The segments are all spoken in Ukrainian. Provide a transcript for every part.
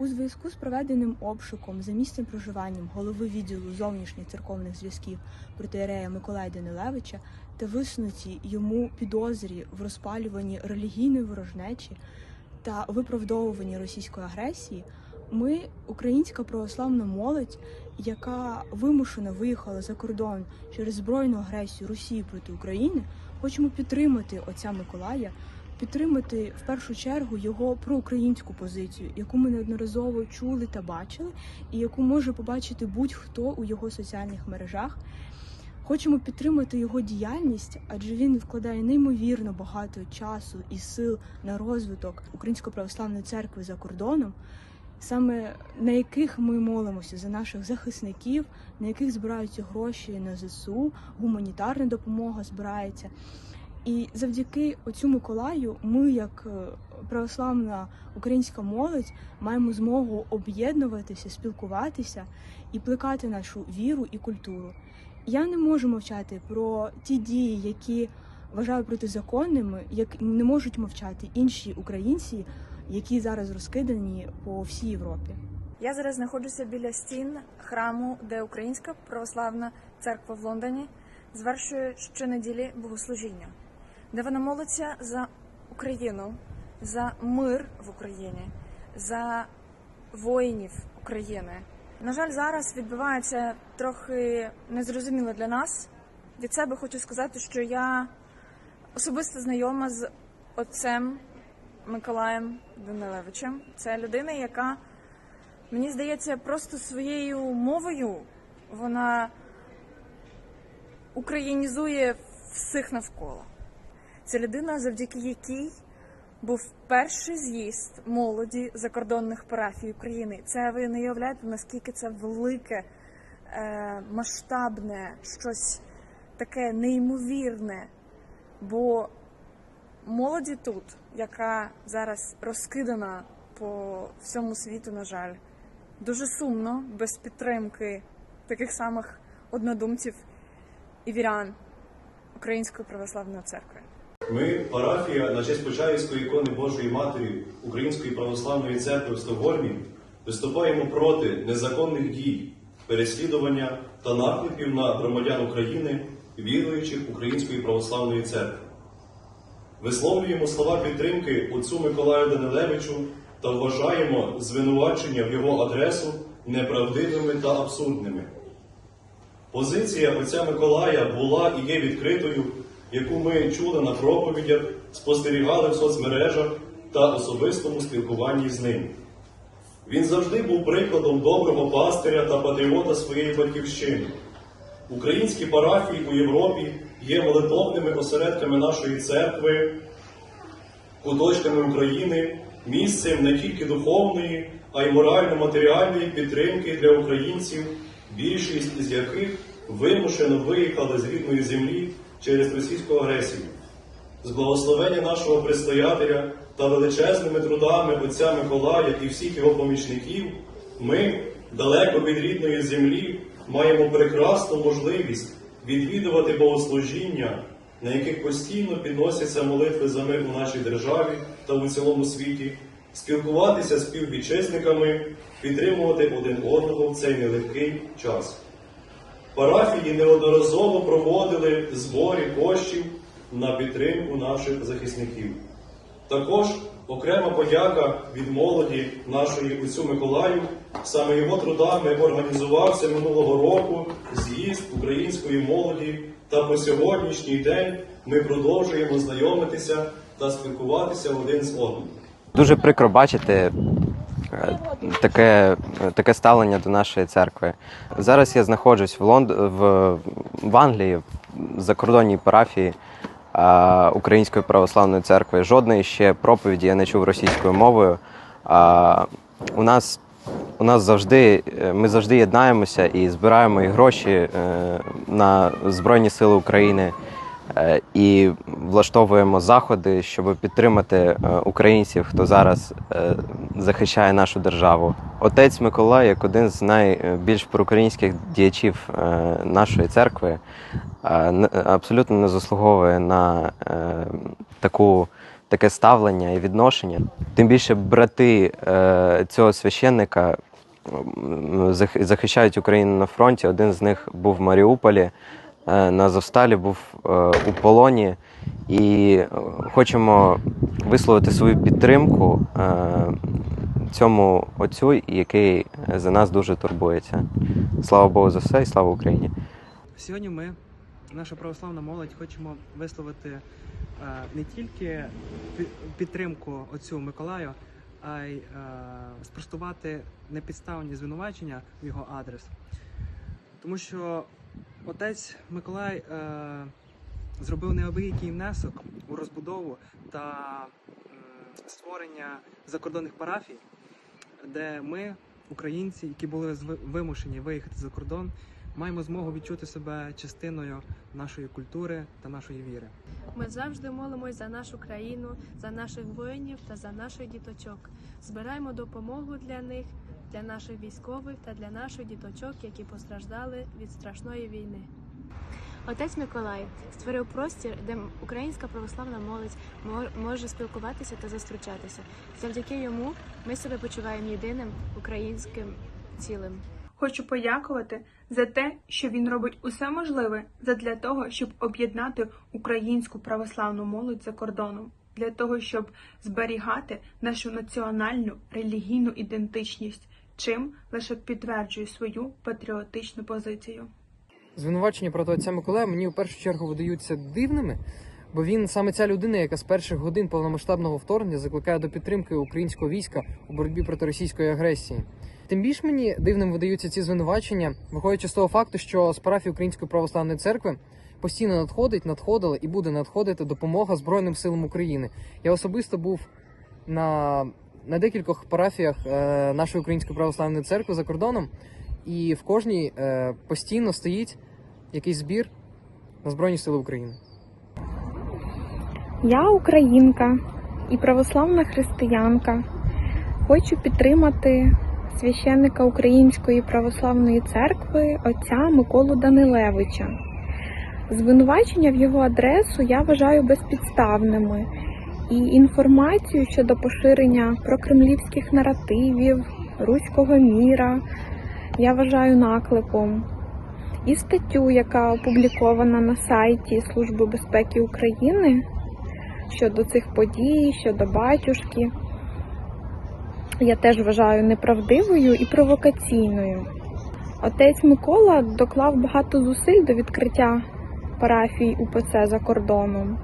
У зв'язку з проведеним обшуком за місцем проживанням голови відділу зовнішніх церковних зв'язків протиерея Миколая Данилевича та висунуті йому підозрі в розпалюванні релігійної ворожнечі та виправдовуванні російської агресії, ми, українська православна молодь, яка вимушено виїхала за кордон через збройну агресію Росії проти України, хочемо підтримати отця Миколая підтримати в першу чергу його проукраїнську позицію, яку ми неодноразово чули та бачили, і яку може побачити будь-хто у його соціальних мережах. Хочемо підтримати його діяльність, адже він вкладає неймовірно багато часу і сил на розвиток Української православної церкви за кордоном, саме на яких ми молимося за наших захисників, на яких збираються гроші на ЗСУ, гуманітарна допомога збирається. І завдяки оцю Миколаю ми, як е, православна українська молодь, маємо змогу об'єднуватися, спілкуватися і плекати нашу віру і культуру. Я не можу мовчати про ті дії, які вважаю протизаконними, як не можуть мовчати інші українці, які зараз розкидані по всій Європі. Я зараз знаходжуся біля стін храму, де Українська православна церква в Лондоні звершує щонеділі богослужіння, де вона молиться за Україну, за мир в Україні, за воїнів України. На жаль, зараз відбувається трохи незрозуміло для нас. Від себе хочу сказати, що я особисто знайома з отцем Миколаєм Данилевичем. Це людина, яка Мені здається, просто своєю мовою вона українізує всіх навколо. Це людина, завдяки якій був перший з'їзд молоді закордонних парафій України. Це ви не уявляєте, наскільки це велике, е, масштабне, щось таке неймовірне. Бо молоді тут, яка зараз розкидана по всьому світу, на жаль, дуже сумно без підтримки таких самих однодумців і вірян Української православної церкви. Ми, парафія на честь Почаївської ікони Божої Матері Української православної церкви в Стокгольмі, виступаємо проти незаконних дій, переслідування та наклепів на громадян України, віруючих Української православної церкви. Висловлюємо слова підтримки отцю Миколаю Данилевичу та вважаємо звинувачення в його адресу неправдивими та абсурдними. Позиція отця Миколая була і є відкритою, яку ми чули на проповідях, спостерігали в соцмережах та особистому спілкуванні з ним. Він завжди був прикладом доброго пастиря та патріота своєї батьківщини. Українські парафії у Європі є молитовними осередками нашої церкви, куточками України, місцем не тільки духовної, а й морально-матеріальної підтримки для українців, більшість з яких вимушено виїхали з рідної землі через російську агресію. З благословення нашого предстоятеля та величезними трудами отця Миколая і всіх його помічників, ми, далеко від рідної землі, маємо прекрасну можливість відвідувати богослужіння, на яких постійно підносяться молитви за мир у нашій державі та у цілому світі, спілкуватися з співвітчизниками, підтримувати один одного в цей нелегкий час. Парафії неодноразово проводили збори коштів на підтримку наших захисників. Також окрема подяка від молоді нашої Отцю Миколаю. Саме його трудами організувався минулого року з'їзд української молоді, та по сьогоднішній день ми продовжуємо знайомитися та спілкуватися один з одним. Дуже прикро бачити таке, таке ставлення до нашої церкви. Зараз я знаходжусь в Лонд... в, в Англії, в закордонній парафії а, Української православної церкви. Жодної ще проповіді я не чув російською мовою. А, у нас у нас завжди ми завжди єднаємося і збираємо і гроші е, на Збройні Сили України. Е, і влаштовуємо заходи, щоб підтримати е, українців, хто зараз е, захищає нашу державу. Отець Миколай, як один з найбільш проукраїнських діячів нашої церкви, абсолютно не заслуговує на таку таке ставлення і відношення. Тим більше брати е, цього священника захищають Україну на фронті. Один з них був в Маріуполі, на Азовсталі був е, у полоні. І е, хочемо висловити свою підтримку е, цьому отцю, який за нас дуже турбується. Слава Богу за все і слава Україні! Сьогодні ми, наша православна молодь, хочемо висловити е, не тільки підтримку отцю Миколаю, а й е, спростувати непідставні звинувачення в його адрес. Тому що отець Миколай е, зробив неабиякий внесок у розбудову та м, створення закордонних парафій, де ми, українці, які були вимушені виїхати за кордон, маємо змогу відчути себе частиною нашої культури та нашої віри. Ми завжди молимось за нашу країну, за наших воїнів та за наших діточок. Збираємо допомогу для них, для наших військових та для наших діточок, які постраждали від страшної війни. Отець Миколай створив простір, де українська православна молодь мо- може спілкуватися та зустрічатися. Завдяки йому ми себе почуваємо єдиним українським цілим. Хочу подякувати за те, що він робить усе можливе задля того, щоб об'єднати українську православну молодь за кордоном, для того, щоб зберігати нашу національну релігійну ідентичність, чим лише підтверджує свою патріотичну позицію. Звинувачення проти отця Миколая мені в першу чергу видаються дивними, бо він саме ця людина, яка з перших годин повномасштабного вторгнення закликає до підтримки українського війська у боротьбі проти російської агресії. Тим більш мені дивним видаються ці звинувачення, виходячи з того факту, що з парафії Української православної церкви постійно надходить, надходила і буде надходити допомога Збройним силам України. Я особисто був на, на декількох парафіях е, нашої Української православної церкви за кордоном, і в кожній е, постійно стоїть якийсь збір на Збройні Сили України. Я українка і православна християнка. Хочу підтримати священника Української православної церкви отця Миколу Данилевича. Звинувачення в його адресу я вважаю безпідставними, і інформацію щодо поширення прокремлівських наративів, руського міра я вважаю наклепом. І статтю, яка опублікована на сайті Служби безпеки України щодо цих подій, щодо батюшки. Я теж вважаю неправдивою і провокаційною. Отець Микола доклав багато зусиль до відкриття парафій УПЦ за кордоном.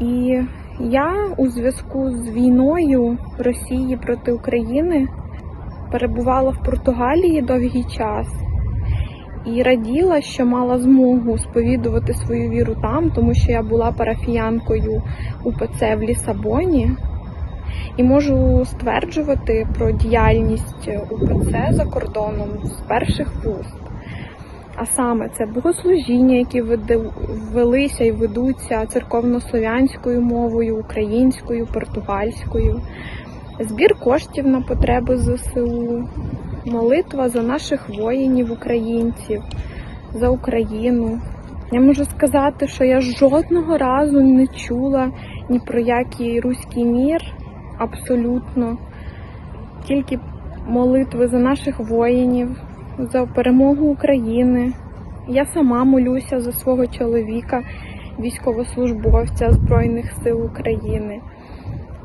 І я у зв'язку з війною Росії проти України перебувала в Португалії довгий час і раділа, що мала змогу сповідувати свою віру там, тому що я була парафіянкою УПЦ в Лісабоні. І можу стверджувати про діяльність УПЦ за кордоном з перших вуст. А саме це богослужіння, які велися і ведуться церковнослов'янською мовою, українською, португальською, збір коштів на потреби ЗСУ, молитва за наших воїнів, українців, за Україну. Я можу сказати, що я жодного разу не чула ні про який руський мір, абсолютно. Тільки молитви за наших воїнів, за перемогу України. Я сама молюся за свого чоловіка, військовослужбовця Збройних сил України.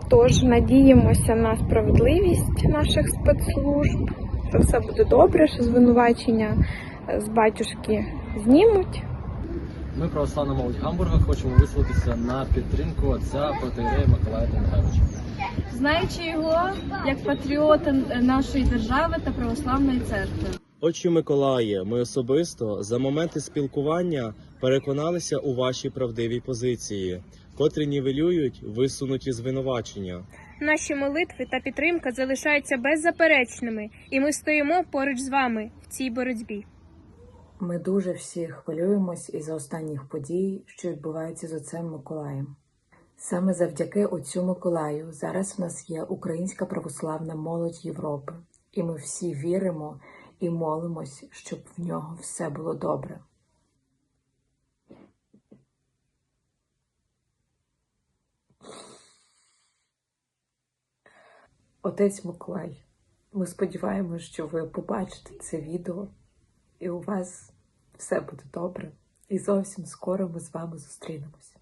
Тож надіємося на справедливість наших спецслужб, що все буде добре, що звинувачення е, з батюшки знімуть. Ми, православна молодь Гамбурга, хочемо висловитися на підтримку отця протиєрея Миколая Данилевича. Знаючи його як патріота нашої держави та православної церкви. Отче Миколає, ми особисто за моменти спілкування переконалися у вашій правдивій позиції, котрі нівелюють висунуті звинувачення. Наші молитви та підтримка залишаються беззаперечними, і ми стоїмо поруч з вами в цій боротьбі. Ми дуже всі хвилюємось із-за останніх подій, що відбуваються з отцем Миколаєм. Саме завдяки отцю Миколаю зараз в нас є українська православна молодь Європи, і ми всі віримо і молимось, щоб в нього все було добре. Отець Миколай, ми сподіваємось, що ви побачите це відео, і у вас все буде добре. І зовсім скоро ми з вами зустрінемось.